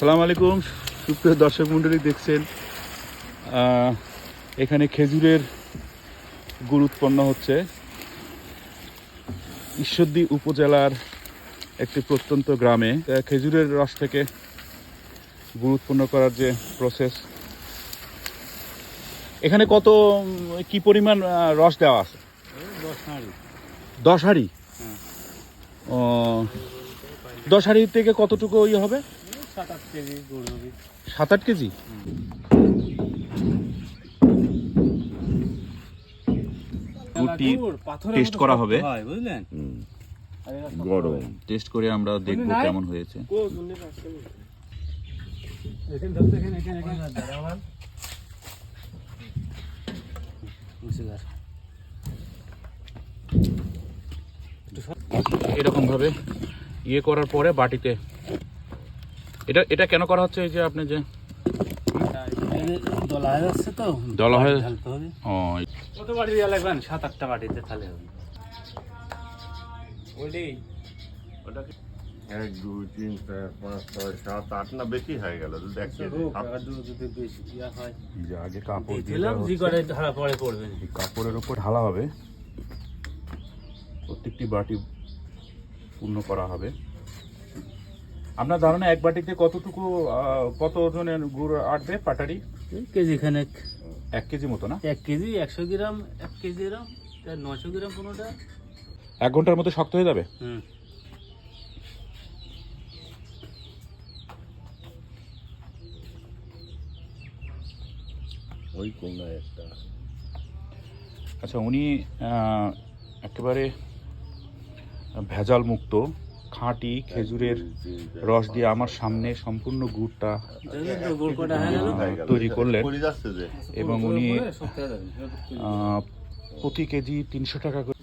আসসালামু আলাইকুম। সুপ্রিয় দর্শক মণ্ডলী, দেখছেন এখানে খেজুরের গুড় উৎপন্ন হচ্ছে। ঈশ্বরদী উপজেলার একটি প্রত্যন্ত গ্রামে। খেজুরের রস থেকে গুড় উৎপন্ন করার যে প্রসেস এখানে কত, কি পরিমাণ রস দেওয়া আছে? দশ হাঁড়ি। ও, দশ হাঁড়ি থেকে কতটুকু ইয়ে হবে? সাত আট কেজি? গুড় হবে সাত আট কেজি গুড়টি taste করা হবে। বুঝলেন? গরম। টেস্ট করে আমরা দেখব কেমন হয়েছে। এরকম ভাবে ইয়ে করার পরে বাটিতে এটা এটা কেন করা হচ্ছে এই যে আপনি যে দলা হয়ে যাচ্ছে? তো দলা হয়ে- ঢালতে হবে। ও কত বাটি দেওয়া লাগবে? সাত আটটা বাটিতে তাহলে হবে। এক দুই তিন চার পাঁচ ছয় সাত আট না বেশি হয়ে গেল ইয়া হয়। এই আগে কাপড় দিয়ে দিলাম দেওয়া জি হচ্ছে। করে ধারা পরে এই কাপড়ের উপর ঢালা হবে। প্রত্যেকটি বাটি পূর্ণ করা হবে। আপনার ধারণা এক বাটিতে কতটুকু কত ওজনের গুড় আটবে পাটারি? কেজি খানেক। এক কেজি মতো না? এক কেজি একশো গ্রাম এক কেজি গ্রাম নশো গ্রাম কোনোটা। এক ঘণ্টার মধ্যে শক্ত হয়ে যাবে? হুম। ওই কোনায় একটা। আচ্ছা উনি একেবারে ভেজাল মুক্ত। খাঁটি খেজুরের রস দিয়ে আমার সামনে সম্পূর্ণ গুড়টা হয়ে হয়ে। তৈরি করলেন। এবং উনি হয়ে প্রতি কেজি তিনশো টাকা করে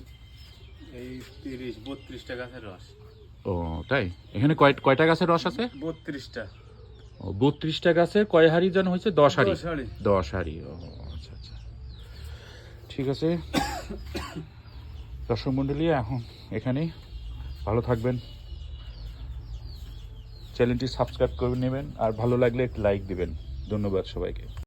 ও তাই এখানে কয় কয়টা গাছের রস আছে বত্রিশটা ও বত্রিশটা গাছের কয় হাড়ি যেন হয়েছে দশ হাড়ি দশ হাঁড়ি। দশ হাড়ি ও আচ্ছা আচ্ছা ঠিক আছে দর্শক মণ্ডলী এখন এখানেই ভালো থাকবেন চ্যানেলটি সাবস্ক্রাইব করে নেবেন আর ভালো লাগলে একটি লাইক দিবেন। ধন্যবাদ সবাইকে।